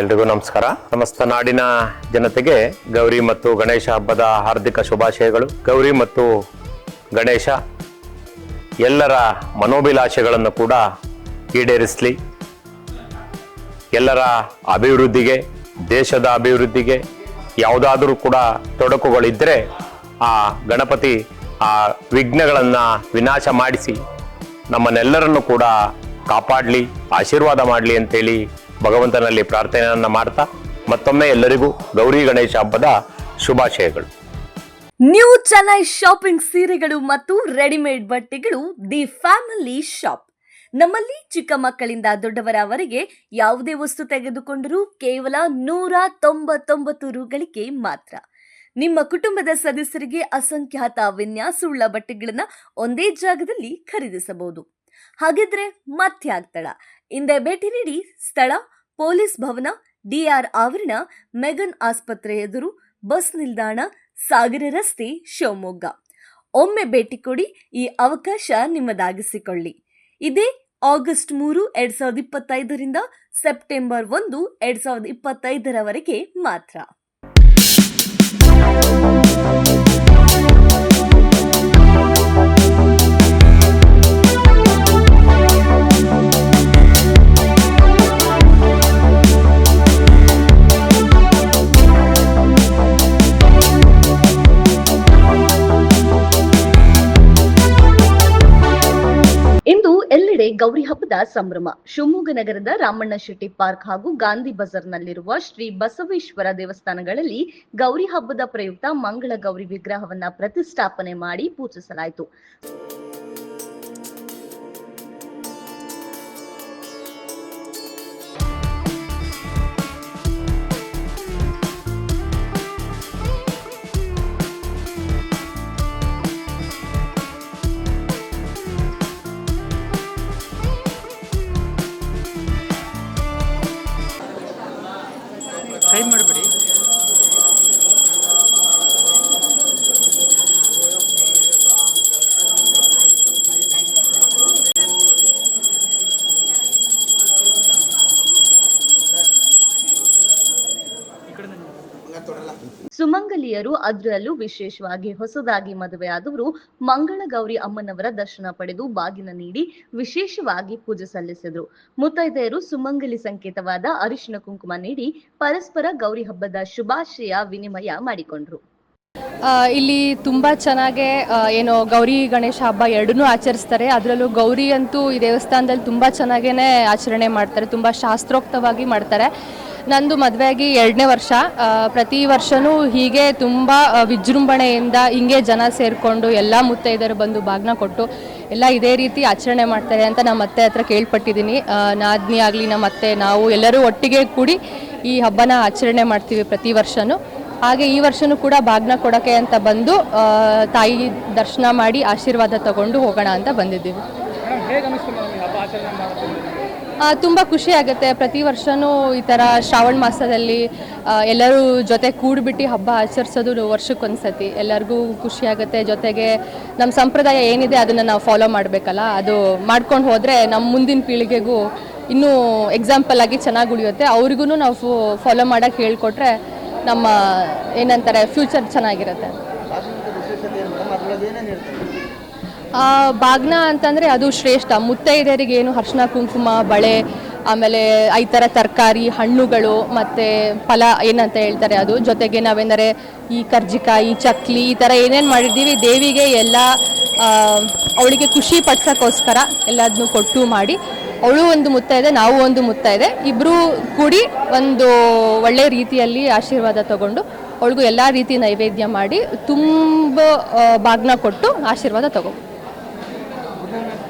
ಎಲ್ರಿಗೂ ನಮಸ್ಕಾರ. ಸಮಸ್ತ ನಾಡಿನ ಜನತೆಗೆ ಗೌರಿ ಮತ್ತು ಗಣೇಶ ಹಬ್ಬದ ಹಾರ್ದಿಕ ಶುಭಾಶಯಗಳು. ಗೌರಿ ಮತ್ತು ಗಣೇಶ ಎಲ್ಲರ ಮನೋಭಿಲಾಷೆಗಳನ್ನು ಕೂಡ ಈಡೇರಿಸಲಿ. ಎಲ್ಲರ ಅಭಿವೃದ್ಧಿಗೆ, ದೇಶದ ಅಭಿವೃದ್ಧಿಗೆ ಯಾವುದಾದರೂ ಕೂಡ ತೊಡಕುಗಳಿದ್ದರೆ ಆ ಗಣಪತಿ ಆ ವಿಘ್ನಗಳನ್ನು ವಿನಾಶ ಮಾಡಿಸಿ, ನಮ್ಮನ್ನೆಲ್ಲರನ್ನು ಕೂಡ ಕಾಪಾಡಲಿ, ಆಶೀರ್ವಾದ ಮಾಡಲಿ ಅಂತೇಳಿ ಭಗವಂತನಲ್ಲಿ ಪ್ರಾರ್ಥನೆಯನ್ನ ಮಾಡ್ತಾ ಮತ್ತೊಮ್ಮೆ ಎಲ್ಲರಿಗೂ ಗೌರಿ ಗಣೇಶ ಹಬ್ಬದ ಶುಭಾಶಯಗಳು. ನ್ಯೂ ಚೆನ್ನೈ ಶಾಪಿಂಗ್ ಸೀರೆಗಳು ಮತ್ತು ರೆಡಿಮೇಡ್ ಬಟ್ಟೆಗಳು ದಿ ಫ್ಯಾಮಿಲಿ ಶಾಪ್ ನಮ್ಮಲ್ಲಿ ಚಿಕ್ಕ ಮಕ್ಕಳಿಂದ ದೊಡ್ಡವರವರೆಗೆ ಯಾವುದೇ ವಸ್ತು ತೆಗೆದುಕೊಂಡರೂ ಕೇವಲ ನೂರ ತೊಂಬತ್ತೊಂಬತ್ತು ರುಗಳಿಗೆ ಮಾತ್ರ. ನಿಮ್ಮ ಕುಟುಂಬದ ಸದಸ್ಯರಿಗೆ ಅಸಂಖ್ಯಾತ ವಿನ್ಯಾಸವುಳ್ಳ ಬಟ್ಟೆಗಳನ್ನು ಒಂದೇ ಜಾಗದಲ್ಲಿ ಖರೀದಿಸಬಹುದು. ಹಾಗಿದ್ರೆ ಮತ್ತೆ ಆಗ್ತಳ ಹಿಂದೆ ಭೇಟಿ ನೀಡಿ ಸ್ಥಳ, ಪೊಲೀಸ್ ಭವನ, ಡಿಆರ್ ಆವರಣ, ಮೆಗನ್ ಆಸ್ಪತ್ರೆ ಎದುರು ಬಸ್ ನಿಲ್ದಾಣ, ಸಾಗರ ರಸ್ತೆ, ಶಿವಮೊಗ್ಗ. ಒಮ್ಮೆ ಭೇಟಿ ಕೊಡಿ, ಈ ಅವಕಾಶ ನಿಮ್ಮದಾಗಿಸಿಕೊಳ್ಳಿ. ಇದೇ ಆಗಸ್ಟ್ ಮೂರು, ಎರಡ್ ಸಾವಿರದ ಇಪ್ಪತ್ತೈದರಿಂದ ಸೆಪ್ಟೆಂಬರ್ ಒಂದು, ಎರಡ್ ಸಾವಿರದ ಇಪ್ಪತ್ತೈದರವರೆಗೆ ಮಾತ್ರ. ಗೌರಿ ಹಬ್ಬದ ಸಂಭ್ರಮ. ಶಿವಮೊಗ್ಗ ನಗರದ ರಾಮಣ್ಣ ಶೆಟ್ಟಿ ಪಾರ್ಕ್ ಹಾಗೂ ಗಾಂಧಿ ಬಜಾರ್ನಲ್ಲಿರುವ ಶ್ರೀ ಬಸವೇಶ್ವರ ದೇವಸ್ಥಾನಗಳಲ್ಲಿ ಗೌರಿ ಹಬ್ಬದ ಪ್ರಯುಕ್ತ ಮಂಗಳ ಗೌರಿ ವಿಗ್ರಹವನ್ನ ಪ್ರತಿಷ್ಠಾಪನೆ ಮಾಡಿ ಪೂಜಿಸಲಾಯಿತು. ಕೈ ಮಾಡಬೇಡಿ. ಸುಮಂಗಲಿಯರು ಅದರಲ್ಲೂ ವಿಶೇಷವಾಗಿ ಹೊಸದಾಗಿ ಮದುವೆಯಾದವರು ಮಂಗಳ ಗೌರಿ ಅಮ್ಮನವರ ದರ್ಶನ ಪಡೆದು ಬಾಗಿನ ನೀಡಿ ವಿಶೇಷವಾಗಿ ಪೂಜೆ ಸಲ್ಲಿಸಿದರು. ಮುತ್ತೈದೆಯರು ಸುಮಂಗಲಿ ಸಂಕೇತವಾದ ಅರಿಶಿನ ಕುಂಕುಮ ನೀಡಿ ಪರಸ್ಪರ ಗೌರಿ ಹಬ್ಬದ ಶುಭಾಶಯ ವಿನಿಮಯ ಮಾಡಿಕೊಂಡ್ರು. ಇಲ್ಲಿ ತುಂಬ ಚೆನ್ನಾಗೆ ಏನು ಗೌರಿ ಗಣೇಶ ಹಬ್ಬ ಎರಡನ್ನೂ ಆಚರಿಸ್ತಾರೆ. ಅದರಲ್ಲೂ ಗೌರಿ ಅಂತೂ ಈ ದೇವಸ್ಥಾನದಲ್ಲಿ ತುಂಬ ಚೆನ್ನಾಗೇ ಆಚರಣೆ ಮಾಡ್ತಾರೆ, ತುಂಬ ಶಾಸ್ತ್ರೋಕ್ತವಾಗಿ ಮಾಡ್ತಾರೆ. ನಂದು ಮದುವೆಯಾಗಿ ಎರಡನೇ ವರ್ಷ. ಪ್ರತಿ ವರ್ಷವೂ ಹೀಗೆ ತುಂಬ ವಿಜೃಂಭಣೆಯಿಂದ ಹಿಂಗೆ ಜನ ಸೇರಿಕೊಂಡು ಎಲ್ಲ ಮುತ್ತೈದರು ಬಂದು ಬಾಗ್ನ ಕೊಟ್ಟು ಎಲ್ಲ ಇದೇ ರೀತಿ ಆಚರಣೆ ಮಾಡ್ತಾರೆ ಅಂತ ನಮ್ಮ ಅತ್ತೆ ಹತ್ರ ಕೇಳ್ಪಟ್ಟಿದ್ದೀನಿ. ನಾದ್ನಿ ಆಗಲಿ ನಮ್ಮ ಅತ್ತೆ ನಾವು ಎಲ್ಲರೂ ಒಟ್ಟಿಗೆ ಕೂಡಿ ಈ ಹಬ್ಬನ ಆಚರಣೆ ಮಾಡ್ತೀವಿ ಪ್ರತಿ ವರ್ಷವೂ ಹಾಗೆ ಈ ವರ್ಷನೂ ಕೂಡ ಬಾಗ್ನ ಕೊಡೋಕ್ಕೆ ಅಂತ ಬಂದು ತಾಯಿ ದರ್ಶನ ಮಾಡಿ ಆಶೀರ್ವಾದ ತಗೊಂಡು ಹೋಗೋಣ ಅಂತ ಬಂದಿದ್ದೀವಿ. ತುಂಬ ಖುಷಿ ಆಗುತ್ತೆ. ಪ್ರತಿ ವರ್ಷವೂ ಈ ಥರ ಶ್ರಾವಣ ಮಾಸದಲ್ಲಿ ಎಲ್ಲರೂ ಜೊತೆ ಕೂಡಿಬಿಟ್ಟು ಹಬ್ಬ ಆಚರಿಸೋದು ವರ್ಷಕ್ಕೊಂದ್ಸತಿ. ಎಲ್ಲರಿಗೂ ಖುಷಿ ಆಗುತ್ತೆ. ಜೊತೆಗೆ ನಮ್ಮ ಸಂಪ್ರದಾಯ ಏನಿದೆ ಅದನ್ನು ನಾವು ಫಾಲೋ ಮಾಡಬೇಕಲ್ಲ ಅದು ಮಾಡ್ಕೊಂಡು ಹೋದರೆ ನಮ್ಮ ಮುಂದಿನ ಪೀಳಿಗೆಗೂ ಇನ್ನೂ ಎಕ್ಸಾಂಪಲ್ ಆಗಿ ಚೆನ್ನಾಗಿ ಉಳಿಯುತ್ತೆ. ಅವ್ರಿಗೂ ನಾವು ಫಾಲೋ ಮಾಡೋಕ್ಕೆ ಹೇಳ್ಕೊಟ್ರೆ ನಮ್ಮ ಏನಂತಾರೆ ಫ್ಯೂಚರ್ ಚೆನ್ನಾಗಿರುತ್ತೆ. ಬಾಗ್ನ ಅಂತಂದರೆ ಅದು ಶ್ರೇಷ್ಠ. ಮುತ್ತೈದೆಯರಿಗೆ ಏನು ಅರ್ಶಿನ, ಕುಂಕುಮ, ಬಳೆ, ಆಮೇಲೆ ಈ ಥರ ತರಕಾರಿ, ಹಣ್ಣುಗಳು, ಮತ್ತು ಫಲ ಏನಂತ ಹೇಳ್ತಾರೆ ಅದು. ಜೊತೆಗೆ ನಾವೇನಾರೆ ಈ ಕರ್ಜಿಕಾಯಿ, ಚಕ್ಲಿ ಈ ಥರ ಏನೇನು ಮಾಡಿದ್ದೀವಿ, ದೇವಿಗೆ ಎಲ್ಲ ಅವಳಿಗೆ ಖುಷಿ ಪಡ್ಸೋಕ್ಕೋಸ್ಕರ ಎಲ್ಲದನ್ನು ಕೊಟ್ಟು ಮಾಡಿ ಅವಳು ಒಂದು ಮುತ್ತ ಇದೆ, ನಾವು ಒಂದು ಮುತ್ತ ಇದೆ. ಇಬ್ಬರು ಕೂಡಿ ಒಂದು ಒಳ್ಳೆ ರೀತಿಯಲ್ಲಿ ಆಶೀರ್ವಾದ ತಗೊಂಡು ಅವಳಿಗೂ ಎಲ್ಲ ರೀತಿ ನೈವೇದ್ಯ ಮಾಡಿ ತುಂಬ ಬಾಗ್ನ ಕೊಟ್ಟು ಆಶೀರ್ವಾದ ತಗೋ.